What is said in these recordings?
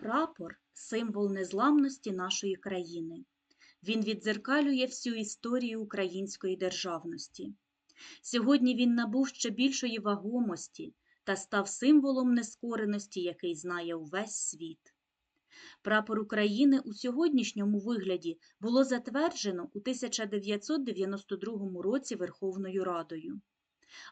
Прапор символ незламності нашої країни. Він віддзеркалює всю історію української державності. Сьогодні він набув ще більшої вагомості та став символом нескореності, який знає увесь світ. Прапор України у сьогоднішньому вигляді було затверджено у 1992 році Верховною Радою.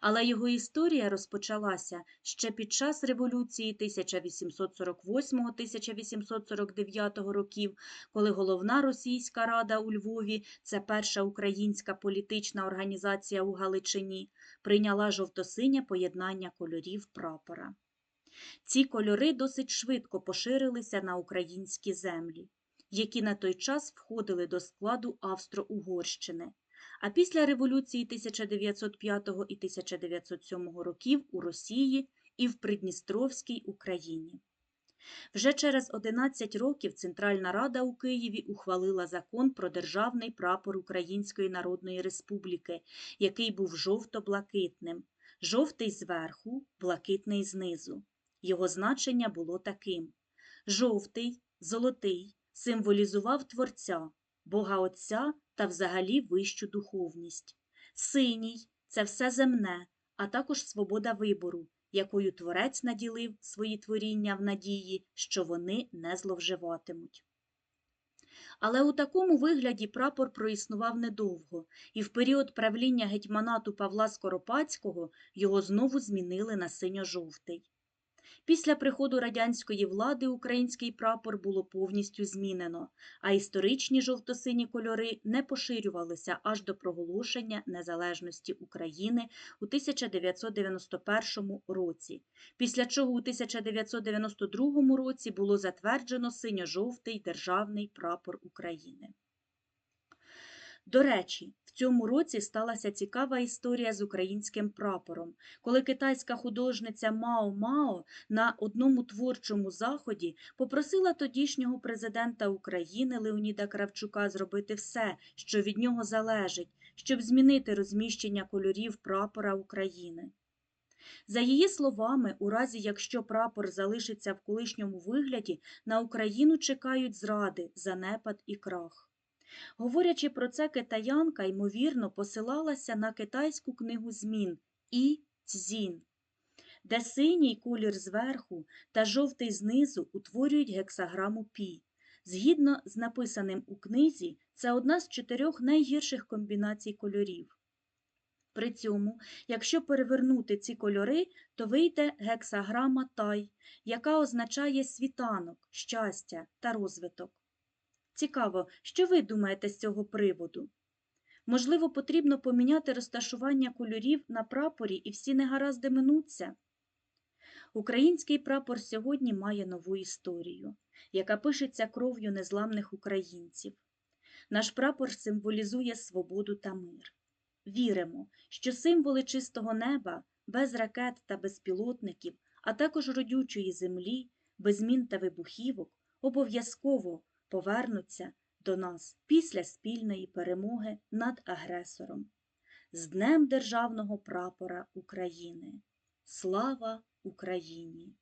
Але його історія розпочалася ще під час революції 1848-1849 років, коли головна російська рада у Львові, це перша українська політична організація у Галичині, прийняла жовто-синє поєднання кольорів прапора. Ці кольори досить швидко поширилися на українські землі, які на той час входили до складу Австро-Угорщини а після революції 1905 і 1907 років у Росії і в Придністровській Україні. Вже через 11 років Центральна Рада у Києві ухвалила закон про державний прапор Української Народної Республіки, який був жовто-блакитним, жовтий зверху, блакитний знизу. Його значення було таким: жовтий, золотий символізував Творця, Бога Отця та взагалі вищу духовність. Синій це все земне, а також свобода вибору, якою творець наділив свої творіння в надії, що вони не зловживатимуть. Але у такому вигляді прапор проіснував недовго, і в період правління гетьманату Павла Скоропадського його знову змінили на синьо-жовтий. Після приходу радянської влади український прапор було повністю змінено, а історичні жовто-сині кольори не поширювалися аж до проголошення незалежності України у 1991 році, після чого у 1992 році було затверджено синьо-жовтий державний прапор України. До речі, цьому році сталася цікава історія з українським прапором, коли китайська художниця Мао Мао на одному творчому заході попросила тодішнього президента України Леоніда Кравчука зробити все, що від нього залежить, щоб змінити розміщення кольорів прапора України. За її словами, у разі якщо прапор залишиться в колишньому вигляді, на Україну чекають зради, занепад і крах. Говорячи про це, китаянка, ймовірно, посилалася на китайську книгу змін І Цзін, де синій колір зверху та жовтий знизу утворюють гексаграму Пі. Згідно з написаним у книзі, це одна з чотирьох найгірших комбінацій кольорів. При цьому, якщо перевернути ці кольори, то вийде гексаграма тай, яка означає світанок, щастя та розвиток. Цікаво, що ви думаєте з цього приводу? Можливо, потрібно поміняти розташування кольорів на прапорі і всі негаразди минуться? Український прапор сьогодні має нову історію, яка пишеться кров'ю незламних українців. Наш прапор символізує свободу та мир. Віримо, що символи чистого неба, без ракет та безпілотників, а також родючої землі, без мін та вибухівок обов'язково повернуться до нас після спільної перемоги над агресором. З Днем Державного прапора України. Слава Україні!